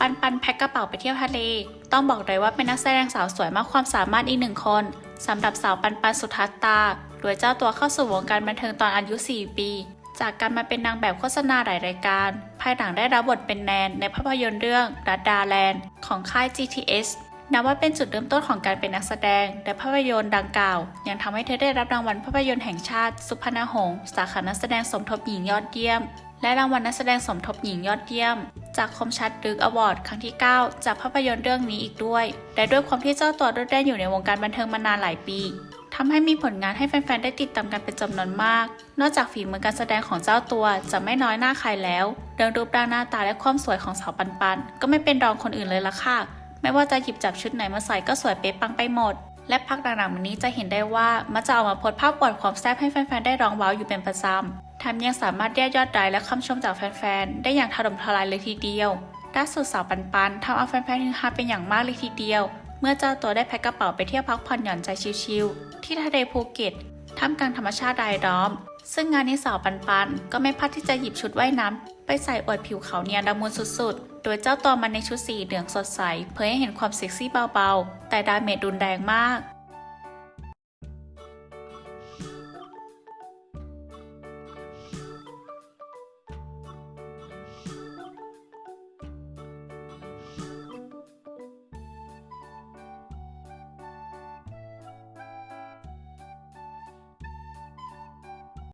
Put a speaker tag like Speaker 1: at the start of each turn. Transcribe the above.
Speaker 1: ปันปันแพ็คกระเป๋าไปเที่ยวทะเล ต้องบอกเลยว่าเป็นนักแสดงสาวสวยมากความสามารถอีกหนึ่งคนสำหรับสาวปันปันสุทัศตา โดยเจ้าตัวเข้าสู่วงการบันเทิงตอนอายุ 4 ปี จากการมาเป็นนางแบบโฆษณาหลายรายการ ภายหลังได้รับบทเป็นแนนในภาพยนตร์เรื่องรัดดาแลนด์ของค่าย GTS นับว่าเป็นจุดเริ่มต้นของการเป็นนักแสดง และภาพยนตร์ดังกล่าว ยังทำให้เธอได้รับรางวัลภาพยนตร์แห่งชาติ สุพรรณหงษ์สาขานักแสดงสมทบหญิงยอดเยี่ยม และรางวัลนักแสดงสมทบหญิงยอดเยี่ยม จากคมชัดดึกอวอร์ดครั้งที่ 9 จากภาพยนตร์เรื่องนี้อีกด้วย และด้วยความที่เจ้าตัวรดแล่นอยู่ในวงการบันเทิงมานานหลายปีทำให้มีผลงานให้แฟนๆ ได้ติดตามกันเป็นจำนวนมาก นอกจากฝีมือการแสดงของเจ้าตัวจะไม่น้อยหน้าใครแล้วเรื่องรูปร่างหน้าตาและความสวยของสาวปันปัน ก็ไม่เป็นรองคนอื่นเลยละค่ะ ไม่ว่าจะหยิบจับชุดไหนมาใส่ก็สวยเป๊ะปังไปหมด และพักหลังๆมานี้จะเห็นได้ว่ามักจะเอามาโพสภาพอวดความแซ่บให้แฟนๆ ได้ร้องว้าวอยู่เป็นประจำ แถมยังสามารถเรียกยอดไลค์และคำชมจากแฟนๆ ได้อย่างถล่มทลายเลยทีเดียวล่าสุดสาวปันปันทำเอาแฟนๆฮือฮาเป็นอย่างมากเลยทีเดียว เมื่อเจ้าตัวได้แพ็คกระเป๋าไปเที่ยวพักผ่อนหย่อนใจชิลๆ ที่ทะเลภูเก็ตท่ามกลางธรรมชาติรายล้อม ซึ่งงานนี้สาวปันปันก็ไม่พลาดที่จะหยิบชุดว่ายน้ำไปใส่อวดผิวเขาเนียนละมุนสุดๆ โดยเจ้าตัวมันในชุดสีเหลืองสดใสเผยให้เห็นความเซ็กซี่เบาๆ แต่ดาเมจรุนแรงมาก